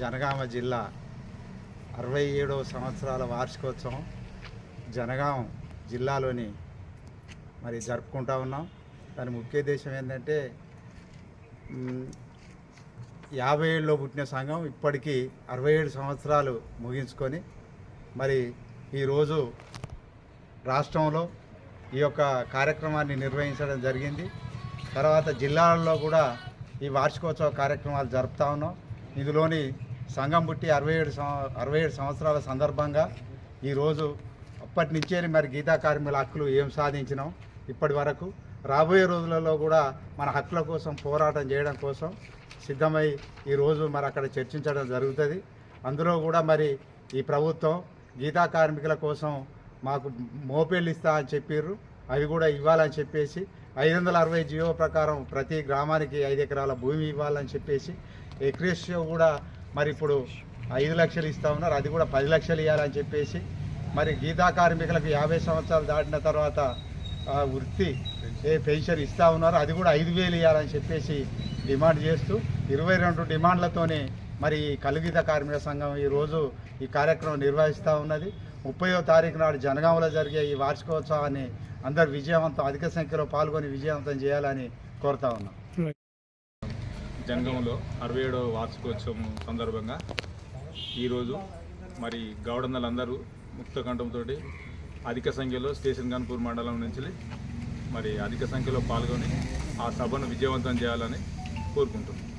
జనగామ జిల్లా అరవై ఏడవ సంవత్సరాల వార్షికోత్సవం జనగాం జిల్లాలోని మరి జరుపుకుంటా ఉన్నాం. దాని ముఖ్య ఉద్దేశం ఏంటంటే యాభై ఏళ్ళలో పుట్టిన సంఘం ఇప్పటికీ అరవై ఏడు సంవత్సరాలు ముగించుకొని మరి ఈరోజు రాష్ట్రంలో ఈ యొక్క కార్యక్రమాన్ని నిర్వహించడం జరిగింది. తర్వాత జిల్లాలలో కూడా ఈ వార్షికోత్సవ కార్యక్రమాలు జరుపుతా ఉన్నాం. ఇందులోని సంఘం పుట్టి అరవై ఏడు అరవై ఏడు సంవత్సరాల సందర్భంగా ఈరోజు అప్పటి నుంచే మరి గీతా కార్మికుల హక్కులు ఏం సాధించినాం? ఇప్పటి వరకు రాబోయే రోజులలో కూడా మన హక్కుల కోసం పోరాటం చేయడం కోసం సిద్ధమై ఈరోజు మరి అక్కడ చర్చించడం జరుగుతుంది. అందులో కూడా మరి ఈ ప్రభుత్వం గీతా కార్మికుల కోసం మాకు మోపేళ్ళు ఇస్తా అని చెప్పారు అవి కూడా ఇవ్వాలని చెప్పేసి ఐదు వందల అరవై జియో ప్రకారం ప్రతి గ్రామానికి ఐదు ఎకరాల భూమి ఇవ్వాలని చెప్పేసి ఎక్రేషియో కూడా మరి ఇప్పుడు ఐదు లక్షలు ఇస్తా ఉన్నారు అది కూడా పది లక్షలు ఇవ్వాలని చెప్పేసి మరి గీతా కార్మికులకు యాభై సంవత్సరాలు దాటిన తర్వాత ఆ, వృత్తి ఏ పెన్షన్ ఇస్తా ఉన్నారు అది కూడా ఐదు వేలు ఇవ్వాలని చెప్పేసి డిమాండ్ చేస్తూ ఇరవై రెండు డిమాండ్లతోనే మరి ఈ కార్మిక సంఘం ఈరోజు ఈ కార్యక్రమం నిర్వహిస్తూ ఉన్నది. ముప్పయో తారీఖు నాడు జనగాంలో జరిగే ఈ వార్షికోత్సవాన్ని అందరు విజయవంతం అధిక సంఖ్యలో పాల్గొని విజయవంతం చేయాలని కోరుతా ఉన్నాం. జంగంలో అరవై ఏడవ వార్షికోత్సవం సందర్భంగా ఈరోజు మరి గౌడన్నలందరూ ముక్త కంఠంతో అధిక సంఖ్యలో స్టేషన్ గన్పూర్ మండలం నుంచి మరి అధిక సంఖ్యలో పాల్గొని ఆ సభను విజయవంతం చేయాలని కోరుకుంటున్నాం.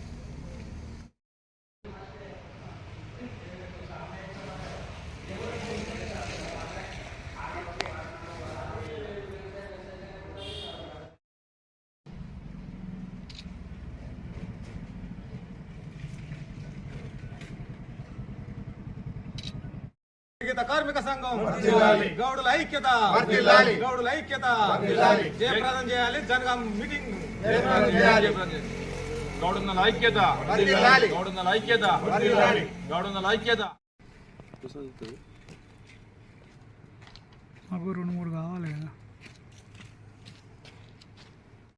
ఐక్యత కార్మిక సంఘం. గౌడుల ఐక్యత. గౌడుల ఐక్యత. జయప్రదం చేయాలి. జనగాం మీటింగ్. గౌడున్నల ఐక్యత. గౌడున్నల ఐక్యత. గౌడున్నల ఐక్యత. మాకు రెండు మూడు కావాలి కదా.